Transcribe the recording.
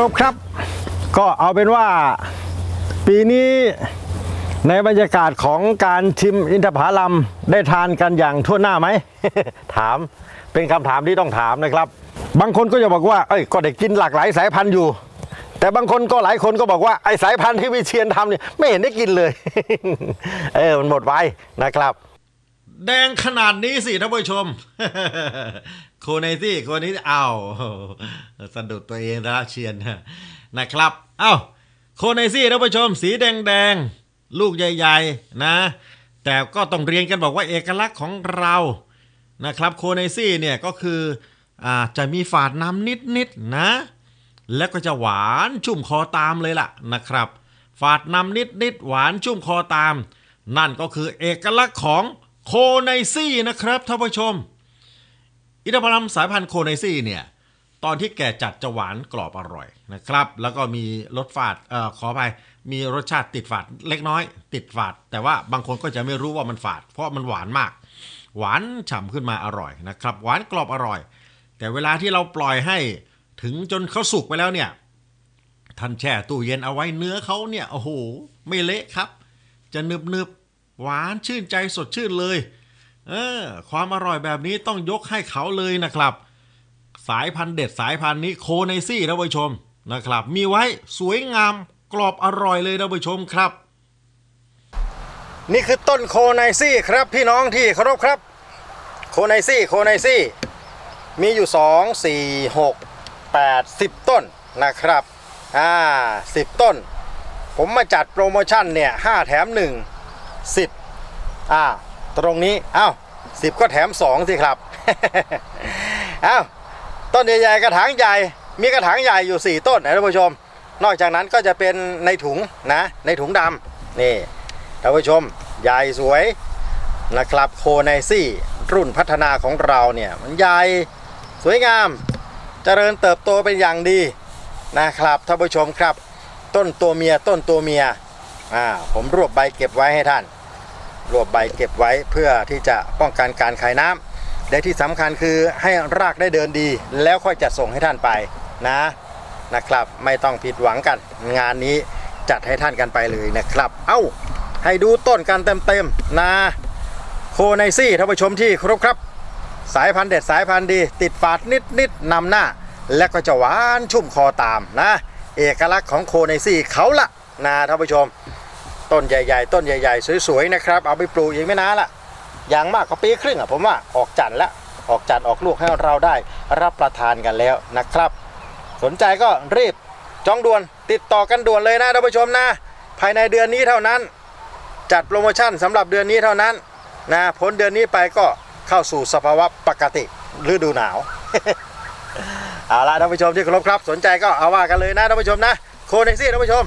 รบครับ ก็เอาเป็นว่าปีนี้ในบรรยากาศของการชิมอินทผลัมได้ทานกันอย่างทั่วหน้าไหม ถามเป็นคำถามที่ต้องถามนะครับ บางคนก็จะบอกว่าเอ้ยก็ได้กินหลากหลายสายพันธุ์อยู่ แต่บางคนก็หลายคนก็บอกว่าไอ้สายพันธุ์ที่วิเชียนทำเนี่ยไม่เห็นได้กินเลย เออมันหมดไปนะครับ แดงขนาดนี้สิท่านผู้ชม โคเนซี่โคนี้อ้าวสะดุดตัวเองแล้วเชียนนะครับ เอ้าโคเนซี่ท่านผู้ชม สีแดงแดงลูกใหญ่ๆนะ แต่ก็ต้องเรียนกันบอกว่าเอกลักษณ์ของเรานะครับโคเนซี่เนี่ยก็คืออ่าจะมีฝาดน้ำนิดๆนะ แล้วก็จะหวานชุ่มคอตามเลยล่ะนะครับ ฝาดน้ำนิดๆหวานชุ่มคอตาม นั่นก็คือเอกลักษณ์ของ โคไนซี่นะครับท่านผู้ชม อินทผลัมสายพันธุ์โคไนซี่เนี่ยตอนที่แก่จัดจะหวานกรอบอร่อยนะครับ แล้วก็มีรสฝาดเอ่อขออภัยมีรสชาติติดฝาดเล็กน้อย ติดฝาด แต่ว่าบางคนก็จะไม่รู้ว่ามันฝาด เพราะมันหวานมาก หวานฉ่ำขึ้นมาอร่อยนะครับ หวานกรอบอร่อย แต่เวลาที่เราปล่อยให้ถึงจนเขาสุกไปแล้วเนี่ยท่านแช่ตู้เย็นเอาไว้เนื้อเขาเนี่ยโอ้โหไม่เละครับ จะนึบนึบๆ หวานชื่นใจสดชื่นเลย เออ ความอร่อยแบบนี้ต้องยกให้เขาเลยนะครับ สายพันธุ์เด็ดสายพันธุ์นี้โคไนซี่ท่านผู้ชมนะครับ มีไว้สวยงามกรอบอร่อยเลยท่านผู้ชมครับ นี่คือต้นโคไนซี่ครับ พี่น้องที่เคารพครับ โคไนซี่โคไนซี่ มีอยู่ 2 4 6 8 10 ต้นนะครับอ่า10 ต้น ผมมาจัดโปรโมชั่นเนี่ย5แถม 1 10อ่าตรงนี้อ้าว10ก็แถม 2 สิครับ อ้าวต้นใหญ่ๆกระถางใหญ่ มีกระถางใหญ่อยู่ 4 ต้นนะท่านผู้ชม นอกจากนั้นก็จะเป็นในถุงนะในถุงดำนี่ท่านผู้ชมใหญ่สวยนะครับโคไนซี่รุ่นพัฒนาของเราเนี่ยมันใหญ่สวยงามเจริญเติบโตเป็นอย่างดีนะครับท่านผู้ชมครับ ต้นตัวเมียต้นตัวเมียอ่าผมรวบใบเก็บไว้ให้ท่าน รวบใบเก็บไว้เพื่อที่จะป้องกันการขายน้ำและที่สำคัญคือให้รากได้เดินดี แล้วค่อยจัดส่งให้ท่านไปนะนะครับไม่ต้องผิดหวังกัน งานนี้จัดให้ท่านกันไปเลยนะครับ เอ้าให้ดูต้นกันเต็มๆนะโคไนซี่ท่านผู้ชมที่ครพครับ สายพันธุ์เด็ดสายพันธุ์ดี ติดฝาดนิดนิดๆนำหน้า และก็จะหวานชุ่มคอตามนะ เอกลักษณ์ของโคไนซี่เขาละนะท่านผู้ชม ต้นใหญ่ ๆ ต้นใหญ่ ๆ สวยๆนะครับ เอาไปปลูกอีกไม่นานละอย่างมากก็ปีครึ่งอะผมว่าออกจันทร์แล้วออกจันทร์ออกลูกให้เราได้รับประทานกันแล้วนะครับ สนใจก็รีบจองด่วนติดต่อกันด่วนเลยนะท่านผู้ชมนะ ภายในเดือนนี้เท่านั้น จัดโปรโมชั่นสำหรับเดือนนี้เท่านั้นนะพ้นเดือนนี้ไปก็เข้าสู่สภาวะปกติฤดูหนาวเอาละท่านผู้ชมที่เคารพครับ สนใจก็เอาว่ากันเลยนะท่านผู้ชมนะโคเนซี่ท่านผู้ชม